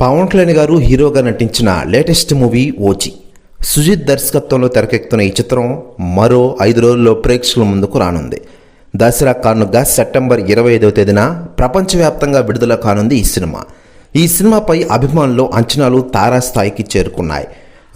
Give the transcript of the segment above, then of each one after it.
పవన్ కళ్యాణ్ గారు హీరోగా నటించిన లేటెస్ట్ మూవీ ఓజీ. సుజిత్ దర్శకత్వంలో తెరకెక్కుతున్న ఈ చిత్రం మరో ఐదు రోజుల్లో ప్రేక్షకుల ముందుకు రానుంది. దసరా కానుగా సెప్టెంబర్ ఇరవై ఐదవ తేదీన ప్రపంచవ్యాప్తంగా విడుదల కానుంది ఈ సినిమా. ఈ సినిమాపై అభిమానులు అంచనాలు తారాస్థాయికి చేరుకున్నాయి.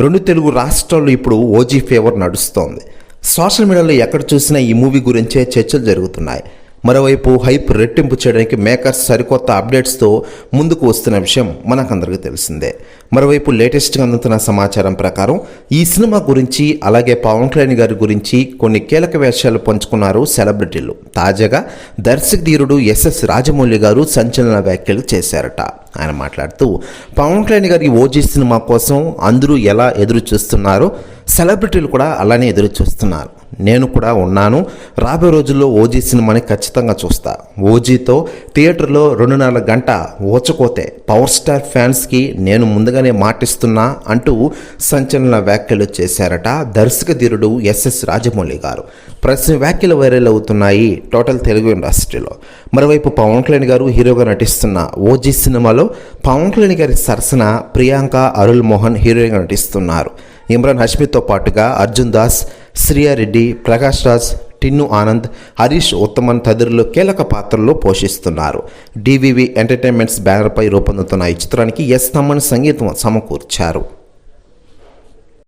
రెండు తెలుగు రాష్ట్రాల్లో ఇప్పుడు ఓజీ ఫేవర్ నడుస్తోంది. సోషల్ మీడియాలో ఎక్కడ చూసినా ఈ మూవీ గురించే చర్చలు జరుగుతున్నాయి. మరోవైపు హైప్ రెట్టింపు చేయడానికి మేకర్స్ సరికొత్త అప్డేట్స్తో ముందుకు వస్తున్న విషయం మనకందరికీ తెలిసిందే. మరోవైపు లేటెస్ట్గా అందుతున్న సమాచారం ప్రకారం ఈ సినిమా గురించి అలాగే పవన్ కళ్యాణ్ గారి గురించి కొన్ని కీలక వేషాలు పంచుకున్నారు సెలబ్రిటీలు. తాజాగా దర్శకధీరుడు ఎస్ఎస్ రాజమౌళి గారు సంచలన వ్యాఖ్యలు చేశారట. ఆయన మాట్లాడుతూ పవన్ కళ్యాణ్ గారి ఓజీ సినిమా కోసం అందరూ ఎలా ఎదురు చూస్తున్నారో? సెలబ్రిటీలు కూడా అలానే ఎదురు చూస్తున్నారు. నేను కూడా ఉన్నాను. రాబోయే రోజుల్లో ఓజీ సినిమాని ఖచ్చితంగా చూస్తా. ఓజీతో థియేటర్లో రెండున్నర గంట ఓచకోతే పవర్ స్టార్ ఫ్యాన్స్కి నేను ముందుగానే మాటిస్తున్నా అంటూ సంచలన వ్యాఖ్యలు చేశారట దర్శక ధీరుడు ఎస్ఎస్ రాజమౌళి గారు. ప్రశ్న వ్యాఖ్యలు వైరల్ అవుతున్నాయి టోటల్ తెలుగు ఇండస్ట్రీలో. మరోవైపు పవన్ కళ్యాణ్ గారు హీరోగా నటిస్తున్న ఓజీ సినిమాలో పవన్ కళ్యాణ్ గారి సరసన ప్రియాంక అరుల్ మోహన్ హీరోయిన్గా నటిస్తున్నారు. ఇమ్రాన్ హష్మితో పాటుగా అర్జున్ దాస్ శ్రీయారెడ్డి ప్రకాష్ రాజ్ టిన్ను ఆనంద్ హరీష్ ఉత్తమన్ తదితరులు కీలక పాత్రల్లో పోషిస్తున్నారు. డివివి ఎంటర్టైన్మెంట్స్ బ్యానర్పై రూపొందుతున్న ఈ చిత్రానికి ఎస్ తమ్మన్ సంగీతం సమకూర్చారు.